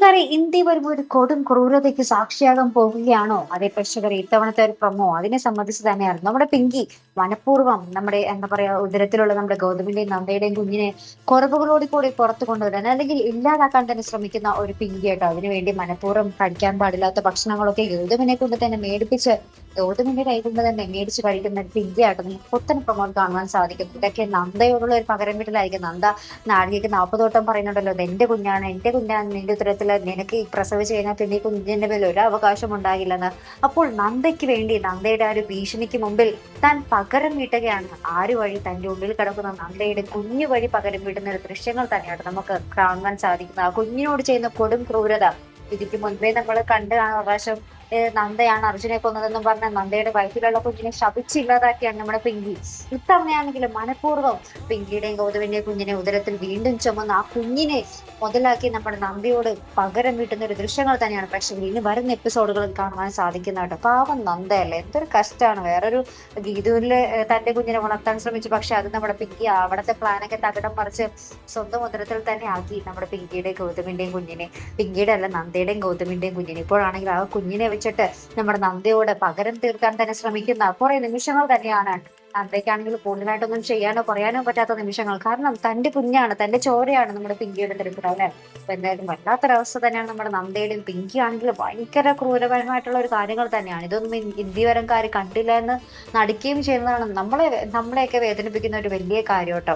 അങ്ങനെ ഇന്ത്യ വരുമ്പോൾ ഒരു കൊടും ക്രൂരതയ്ക്ക് സാക്ഷിയാകാൻ പോവുകയാണോ? അതേ പ്രേക്ഷകർ ഇത്തവണത്തെ ഒരു പ്രമോ അതിനെ സംബന്ധിച്ച് തന്നെയാണ് നമ്മുടെ പിങ്കി മനഃപൂർവം നമ്മുടെ എന്താ പറയാ ഉദരത്തിലുള്ള നമ്മുടെ ഗൗതമിന്റെയും നന്ദയുടെയും കുഞ്ഞിനെ കുറവുകളോട് കൂടി പുറത്തു കൊണ്ടുവരാൻ അല്ലെങ്കിൽ ഇല്ലാതാക്കാൻ തന്നെ ശ്രമിക്കുന്ന ഒരു പിങ്കി കേട്ടോ അതിനുവേണ്ടി മനഃപൂർവം കഴിക്കാൻ പാടില്ലാത്ത ഭക്ഷണങ്ങളൊക്കെ ഗൗതമിനെ കൊണ്ട് തന്നെ മേടിപ്പിച്ച് ഗൗതമിന്റെ കൈ കൊണ്ട് തന്നെ മേടിച്ച് കഴിക്കുന്ന ഒരു നമുക്ക് പുത്തൻ പ്രമോ കാണുവാൻ സാധിക്കും ഇതൊക്കെ നന്ദയോടുള്ള ഒരു പകരം വീട്ടിലായിരിക്കും. നന്ദ നാഴികയ്ക്ക് നാൽപ്പതോട്ടം പറയുന്നുണ്ടല്ലോ എന്റെ കുഞ്ഞാണ് എന്റെ കുഞ്ഞാണ് നിന്റെ ഉത്തരത്തിൽ നിനക്ക് ഈ പ്രസവിച്ച് കഴിഞ്ഞാൽ പിന്നെ ഈ കുഞ്ഞിന്റെ മേൽ ഒരു അവകാശം ഉണ്ടാകില്ലെന്ന്. അപ്പോൾ നന്ദയ്ക്ക് വേണ്ടി നന്ദയുടെ ആ ഒരു ഭീഷണിക്ക് മുമ്പിൽ താൻ പകരം വീട്ടുകയാണ്. ആര് വഴി തന്റെ ഉള്ളിൽ കിടക്കുന്ന? നന്ദയുടെ കുഞ്ഞു വഴി പകരം വീട്ടുന്ന ഒരു ദൃശ്യങ്ങൾ തന്നെയാണ് നമുക്ക് കാണുവാൻ സാധിക്കുന്നത് ആ കുഞ്ഞിനോട് ചെയ്യുന്ന കൊടും ക്രൂരത. ഇതിക്ക് മുൻപേ നമ്മൾ കണ്ട് ആ ഏഹ് നന്ദയാണ് അർജുനെ കൊന്നതെന്നും പറഞ്ഞ നന്ദയുടെ വയറ്റിലുള്ള കുഞ്ഞിനെ ശപിച്ചില്ലാതാക്കിയാണ് നമ്മുടെ പിങ്കി. ഇത്തവണയാണെങ്കിലും മനഃപൂർവം പിങ്കിയുടെയും ഗൗതമിന്റെയും കുഞ്ഞിനെ ഉദരത്തിൽ വീണ്ടും ചുമന്ന് ആ കുഞ്ഞിനെ മുതലാക്കി നമ്മുടെ നന്ദിയോട് പകരം വീട്ടുന്ന ഒരു ദൃശ്യങ്ങൾ തന്നെയാണ്. പക്ഷെ ഇനി വരുന്ന എപ്പിസോഡുകളിൽ കാണുവാൻ സാധിക്കുന്നതാണ് പാവം നന്ദയല്ലേ? എന്തൊരു കഷ്ടമാണ്. വേറൊരു ഗീതുവിനെ തന്റെ കുഞ്ഞിനെ വളർത്താൻ ശ്രമിച്ചു. പക്ഷെ അത് നമ്മുടെ പിങ്കി അവിടുത്തെ പ്ലാനൊക്കെ തകിടം മറിച്ച് സ്വന്തം ഉദരത്തിൽ തന്നെ ആക്കി നമ്മുടെ പിങ്കിയുടെയും ഗൗതമിന്റെയും കുഞ്ഞിനെ. പിങ്കിയുടെ അല്ല നന്ദയുടെയും ഗൗതമിന്റെയും കുഞ്ഞിനെ. ഇപ്പോഴാണെങ്കിൽ ആ കുഞ്ഞിനെ വെച്ചിട്ട് നമ്മുടെ നന്ദിയോട് പകരം തീർക്കാൻ തന്നെ ശ്രമിക്കുന്ന കുറെ നിമിഷങ്ങൾ തന്നെയാണ് നന്ദയ്ക്കാണെങ്കിൽ കൂടുതലായിട്ടൊന്നും ചെയ്യാനോ പറയാനോ പറ്റാത്ത നിമിഷങ്ങൾ. കാരണം തന്റെ കുഞ്ഞാണ് തന്റെ ചോരയാണ് നമ്മുടെ പിങ്കിയുടെ തിരുത്തൽ അല്ലെ? അപ്പൊ എന്തായാലും വല്ലാത്തൊരവസ്ഥ തന്നെയാണ് നമ്മുടെ നന്ദയുടെയും പിങ്കി ആണെങ്കിലും ഭയങ്കര ക്രൂരപരമായിട്ടുള്ള ഒരു കാര്യങ്ങൾ തന്നെയാണ്. ഇതൊന്നും ഇന്ത്യവരംകാർ കണ്ടില്ല എന്ന് നടിക്കുകയും ചെയ്യുന്നതാണ് നമ്മളെ നമ്മളെയൊക്കെ വേദനിപ്പിക്കുന്ന ഒരു വലിയ കാര്യം കേട്ടോ.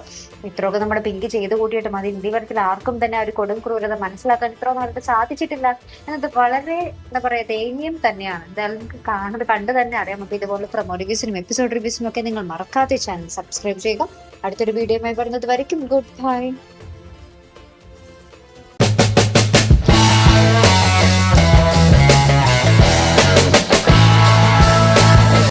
ഇത്രയൊക്കെ നമ്മുടെ പിങ്കി ചെയ്തു കൂട്ടിയിട്ടും അത് ഇന്ത്യവരത്തിൽ ആർക്കും തന്നെ ഒരു കൊടും ക്രൂരത മനസ്സിലാക്കാൻ ഇത്രയൊന്നും അവർക്ക് സാധിച്ചിട്ടില്ല എന്നത് വളരെ എന്താ പറയാ ദയനീയം തന്നെയാണ്. എന്തായാലും കാണുന്നത് കണ്ട് തന്നെ അറിയാം. അപ്പൊ ഇതുപോലെ പ്രൊമോ റിവ്യൂസിനും എപ്പിസോഡ് റിവ്യൂസിനും ഒക്കെ നിങ്ങൾ മറക്കാതെ ചാനൽ സബ്സ്ക്രൈബ് ചെയ്യുക. അടുത്തൊരു വീഡിയോയുമായി വരുന്നത് വരയ്ക്കും. Good bye